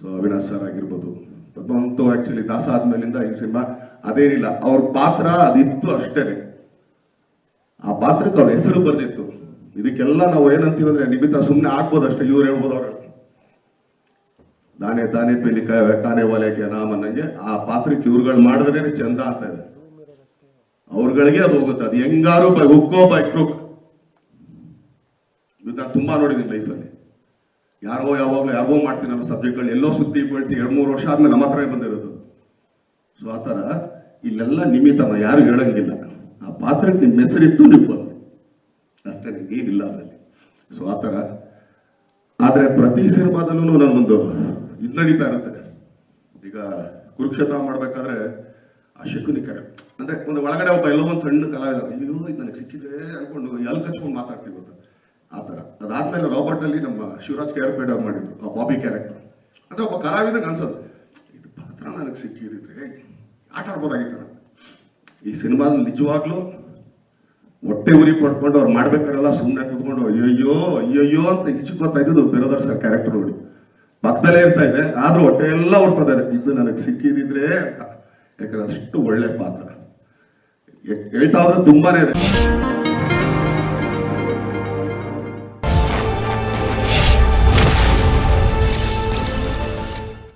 So Avinash sir ಆಗಿರ್ಬೋದು. ಪದ್ಮವಂತು actually ದಾಸ ಆದ್ಮೇಲಿಂದ ಈ ಸಿನಿಮಾ ಅದೇನಿಲ್ಲ. ಅವ್ರ ಪಾತ್ರ ಅದಿತ್ತು ಅಷ್ಟೇನೆ. ಆ ಪಾತ್ರಕ್ಕೆ ಅವ್ರ ಹೆಸರು ಬರ್ದಿತ್ತು. ಇದಕ್ಕೆಲ್ಲ ನಾವು ಏನಂತೀವಿ ಅಂದ್ರೆ ನಿಮಿತ್ತ ಸುಮ್ಮನೆ ಆಗ್ಬೋದು ಅಷ್ಟೇ. ಇವ್ರು ಹೇಳ್ಬೋದು ಅವ್ರು. ದಾನೆ ತಾನೇ ಪಿಲಿ ಕಾನೆ ಒಲೆಗೆ ನಾಮ ಅನ್ನಂಗೆ ಆ ಪಾತ್ರಕ್ಕೆ ಇವ್ರುಗಳು ಮಾಡಿದ್ರೆ ಚಂದ ಆಗ್ತಾ ಇದೆ. ಅವ್ರಗಳಿಗೆ ಅದು ಹೋಗುತ್ತೆ. ಅದು ಹೆಂಗಾರು by hook or by crook. ಇದು ನಾನು ತುಂಬಾ ನೋಡಿದ್ದೀನಿ ಲೈಫಲ್ಲಿ ಯಾರೋ ಯಾವಾಗಲೂ ಯಾವಾಗೋ ಮಾಡ್ತೀನಿ ಅನ್ನೋ ಸಬ್ಜೆಕ್ಟ್ಗಳು ಎಲ್ಲೋ ಸುತ್ತಿ ಬೆಳೆಸಿ ಎರಡು ಮೂರು ವರ್ಷ ಆದ್ಮೇಲೆ ನಮ್ಮ ಹತ್ರ ಬಂದಿರೋದು. ಸೊ ಆ ಥರ ಇಲ್ಲೆಲ್ಲ ನಿಮಿತ್ತನ ಯಾರು ಹೇಳಂಗಿಲ್ಲ. ಆ ಪಾತ್ರಕ್ಕೆ ನಿಮ್ಮ ಹೆಸರಿತ್ತು ನೀವು ಬಂದು ಅಷ್ಟೇ, ಏನಿಲ್ಲ ಅದರಲ್ಲಿ. ಸೊ ಆ ಥರ. ಆದರೆ ಪ್ರತಿ ಸಿನಿಮಾದಲ್ಲೂ ನನಗೊಂದು ಇದು ನಡೀತಾ ಇರುತ್ತೆ. ಈಗ ಕುರುಕ್ಷೇತ್ರ ಮಾಡಬೇಕಾದ್ರೆ ಆ ಶಕುನಿ ಕರೆ ಅಂದ್ರೆ ಒಂದು ಒಳಗಡೆ ಒಬ್ಬ ಎಲ್ಲೋ ಒಂದು ಸಣ್ಣ ಕಲಾವಿದ, ಅಯ್ಯೋ, ಇದು ನನಗೆ ಸಿಕ್ಕಿದ್ರೆ ಅನ್ಕೊಂಡು ಎಲ್ಲಿ ಕಚ್ಕೊಂಡು ಮಾತಾಡ್ತೀವಿ ಗೊತ್ತಾ? ಆ ಥರ. ಅದಾದಮೇಲೆ ರಾಬರ್ಟಲ್ಲಿ ನಮ್ಮ ಶಿವರಾಜ್ ಕೇರ್ಪೇಡ್ ಅವ್ರು ಮಾಡಿದ್ರು ಆ ಬಾಬಿ ಕ್ಯಾರೆಕ್ಟರ್. ಅಂದರೆ ಒಬ್ಬ ಕಲಾವಿದಂಗೆ ಅನ್ಸೋದು, ಇದು ಪಾತ್ರ ನನಗೆ ಸಿಕ್ಕಿದ್ರೆ ಆಟ ಆಡ್ಬೋದಾಗಿತ್ತು ಈ ಸಿನಿಮಾದ ನಿಜವಾಗ್ಲೂ ಹೊಟ್ಟೆ ಉರಿ ಪಡ್ಕೊಂಡು ಅವ್ರು ಮಾಡ್ಬೇಕಾರೆಲ್ಲ ಸುಮ್ಮನೆ ಕೂತ್ಕೊಂಡು, ಅಯ್ಯಯ್ಯೋ ಅಯ್ಯಯ್ಯೋ ಅಂತ ಈಚಕ್ ಬರ್ತಾ ಇದ್ದು ಬಿರೋದರ್ ಸರ್ ಕ್ಯಾರೆಕ್ಟರ್ ನೋಡಿ. ಪಕ್ಕದಲ್ಲೇ ಇರ್ತಾ ಇದೆ, ಆದ್ರೂ ಹೊಟ್ಟೆ ಎಲ್ಲ ಹೊಡ್ಕೋತಾರೆ ಇದು. ನನಗೆ ಸಿಕ್ಕಿದಿದ್ರೆ ಅಂತ. ಯಾಕಂದ್ರೆ ಅಷ್ಟು ಒಳ್ಳೆ ಪಾತ್ರ. ಹೇಳ್ತಾ ಹೋದ್ರೆ ತುಂಬಾನೇ ಇದೆ.